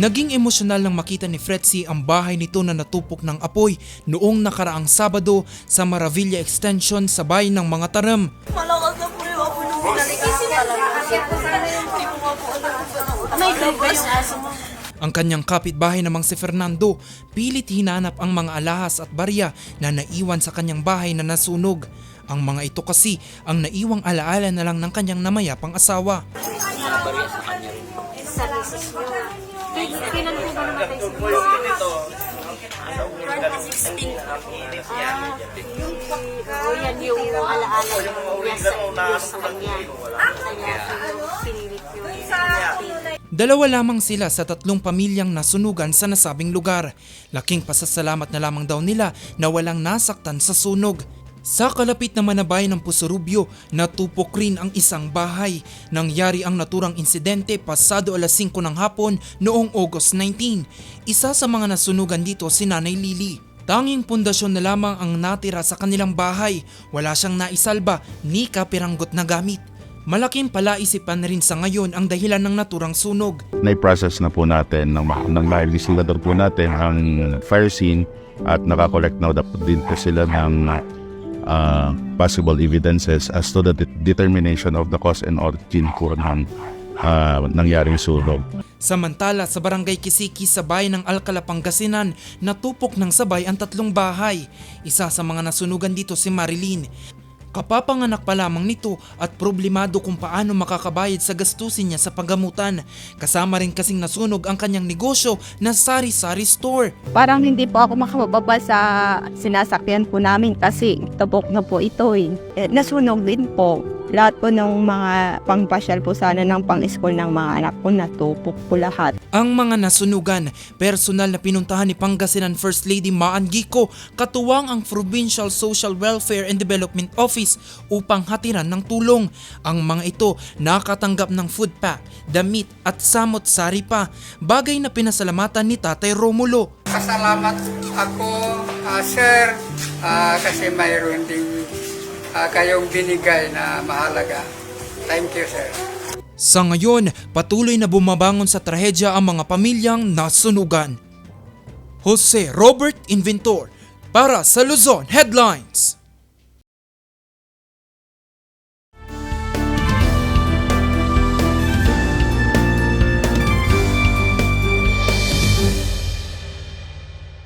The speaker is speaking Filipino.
Naging emosyonal nang makita ni Fretzy ang bahay nito na natupok ng apoy noong nakaraang Sabado sa Maravilla Extension sa bayan ng mga taram. Malakas na po yung apo nung. May lubas. Ang kanyang kapitbahay namang si Fernando pilit hinanap ang mga alahas at barya na naiwan sa kanyang bahay na nasunog. Ang mga ito kasi ang naiwang alaala na lang ng kanyang namayapang asawa. Kailan po ba namatay si 2016. Ah, o yan yung alaala niya sa Diyos sa kanya. Kaya pinilit yun. Dalawa lamang sila sa tatlong pamilyang nasunugan sa nasabing lugar. Laking pasasalamat na lamang daw nila na walang nasaktan sa sunog. Sa kalapit naman na bayan ng Pusurubyo, natupok rin ang isang bahay. Nangyari ang naturang insidente pasado alas 5 ng hapon noong August 19. Isa sa mga nasunugan dito si Nanay Lily. Tanging pundasyon na lamang ang natira sa kanilang bahay. Wala siyang naisalba ni kapiranggot na gamit. Malaking palaisipan rin sa ngayon ang dahilan ng naturang sunog. na-process na po natin ng, ng legislator po natin ang fire scene at nakakollect na din po sila ng uh, possible evidences as to the de- determination of the cause and origin po ng uh, nangyaring sunog. Samantala sa barangay Kisiki sa bayan ng Alcala, Pangasinan, natupok ng sabay ang tatlong bahay. Isa sa mga nasunugan dito si Marilyn. Kapapanganak pa lamang nito at problemado kung paano makakabayad sa gastusin niya sa paggamutan. Kasama rin kasing nasunog ang kanyang negosyo na sari-sari store. Parang hindi po ako makababa sa sinasakyan po namin kasi tabok na po ito eh. eh nasunog din po. Lahat po ng mga pangpasyal po sana ng pang-school ng mga anak ko natupok po lahat. Ang mga nasunugan, personal na pinuntahan ni Pangasinan First Lady Maan Gico, katuwang ang Provincial Social Welfare and Development Office upang hatiran ng tulong. Ang mga ito nakatanggap ng food pack, damit at samot-sari pa, bagay na pinasalamatan ni Tatay Romulo. Pasalamat ako, ah, sir, ah, kasi mayroon ding ah, kayong binigay na mahalaga. Thank you, sir. Sa ngayon, patuloy na bumabangon sa trahedya ang mga pamilyang nasunugan. Jose Robert Inventor para sa Luzon Headlines.